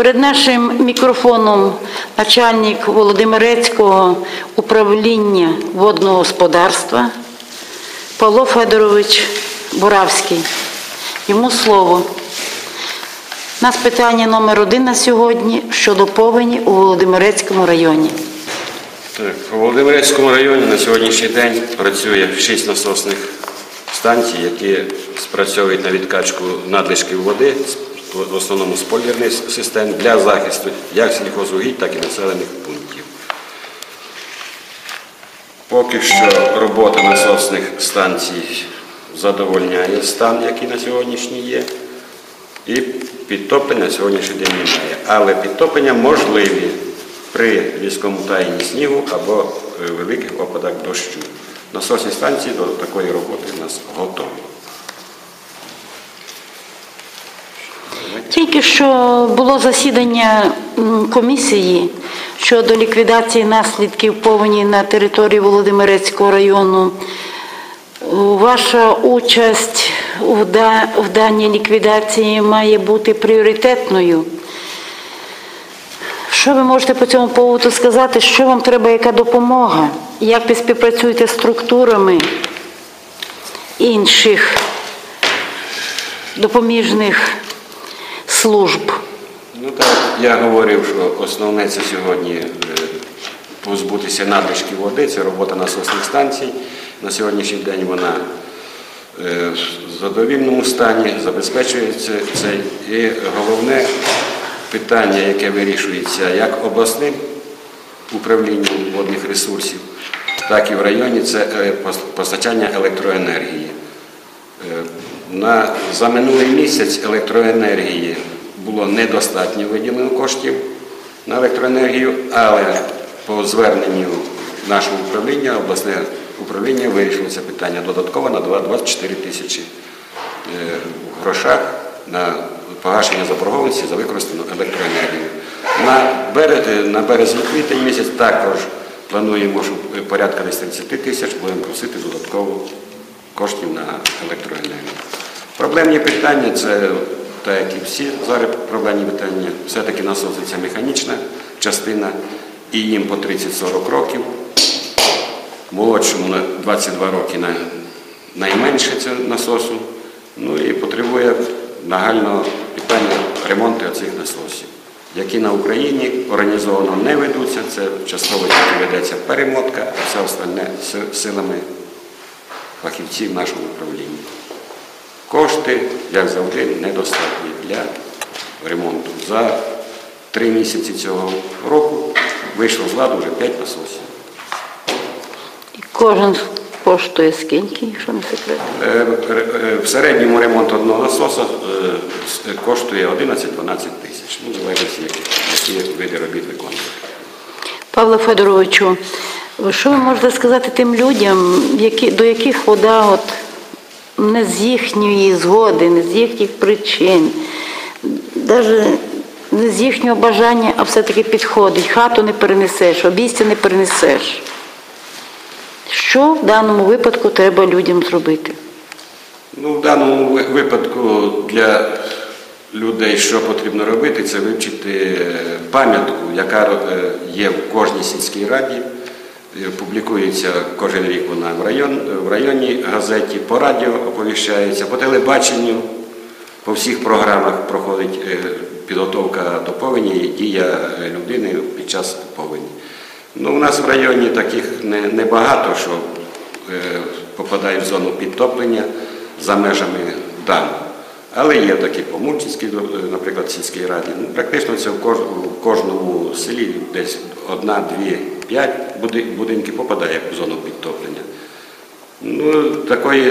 Перед нашим мікрофоном начальник Володимирецького управління водного господарства Павло Федорович Боравський. Йому слово. У нас питання номер один на сьогодні щодо повені у Володимирецькому районі. Так, у Володимирецькому районі на сьогоднішній день працює 6 насосних станцій, які спрацьовують на відкачку надлишків води, в основному з систем, для захисту як сільхозугідь, так і населених пунктів. Поки що робота насосних станцій задовольняє стан, який на сьогоднішній є. І підтоплення на сьогоднішній день немає. Але підтоплення можливі при різкому таянні снігу або е, великих опадах дощу. Насосні станції до такої роботи у нас готові. Тільки що було засідання комісії щодо ліквідації наслідків повені на території Володимирецького району. Ваша участь в даній ліквідації має бути пріоритетною. Що ви можете по цьому поводу сказати? Що вам треба, яка допомога? Як ви співпрацюєте з структурами інших допоміжних служб? Ну так, я говорив, що основне це сьогодні е, позбутися надлишків води, це робота насосних станцій. На сьогоднішній день вона е, в задовільному стані, забезпечується це. І головне питання, яке вирішується як обласним управлінням водних ресурсів, так і в районі, це е, постачання електроенергії. Е, На, за минулий місяць електроенергії було недостатньо виділено коштів на електроенергію, але по зверненню нашого управління, обласне управління вирішило це питання додатково на 24 тисячі е, грошах на погашення заборгованості за використану електроенергію. На, бере- на березень-квітень місяць також плануємо, що порядка десь 30 тисяч будемо просити додатково коштів на електроенергію. Проблемні питання це, так як і всі зараз проблемні питання, все-таки насоси це механічна частина, і їм по 30-40 років. Молодшому на 22 роки на найменше цього насосу. Ну і потребує нагального питання ремонту цих насосів, які на Україні організовано не ведуться. Це частково тільки ведеться перемотка, а все остальне си- силами фахівців нашого управління. Кошти, як завжди, недостатні для ремонту. За три місяці цього року вийшло з ладу вже п'ять насосів. Кожен коштує скільки, якщо не секрет? Е, е, В середньому ремонт одного насоса е, коштує 11-12 тисяч. Ну, залежить, які, які види робіт виконувати. Павло Федоровичу, що ви можете сказати тим людям, які, до яких вода от не з їхньої згоди, не з їхніх причин, навіть не з їхнього бажання, а все-таки підходить. Хату не перенесеш, обійстя не перенесеш. Що в даному випадку треба людям зробити? Ну, в даному випадку для людей, що потрібно робити, це вивчити е, пам'ятку, яка е, є в кожній сільській раді. Е, Публікується кожен рік вона в, район, в районній газеті, по радіо оповіщається, по телебаченню, по всіх програмах проходить е, підготовка до повені і дія е, людини під час повені. Ну, у нас в районі таких не- небагато, що е, попадають в зону підтоплення за межами даму. Але є такі по Мурчинській, е, наприклад, сільській раді. Ну, практично це в в кожному селі десь одна, дві, п'ять будинків попадає в зону підтоплення. Ну, такої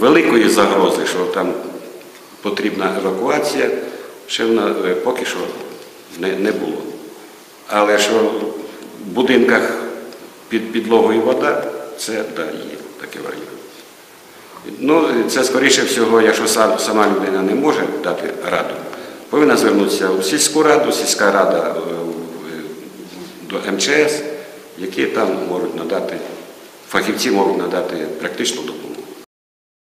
великої загрози, що там потрібна евакуація, ще вона е, поки що не, не було. Але що будинках під підлогою вода, це да, є таке варіант. Ну, це скоріше всього, якщо сама людина не може дати раду, повинна звернутися у сільську раду, сільська рада е, до МЧС, які там можуть надати, фахівці можуть надати практичну допомогу.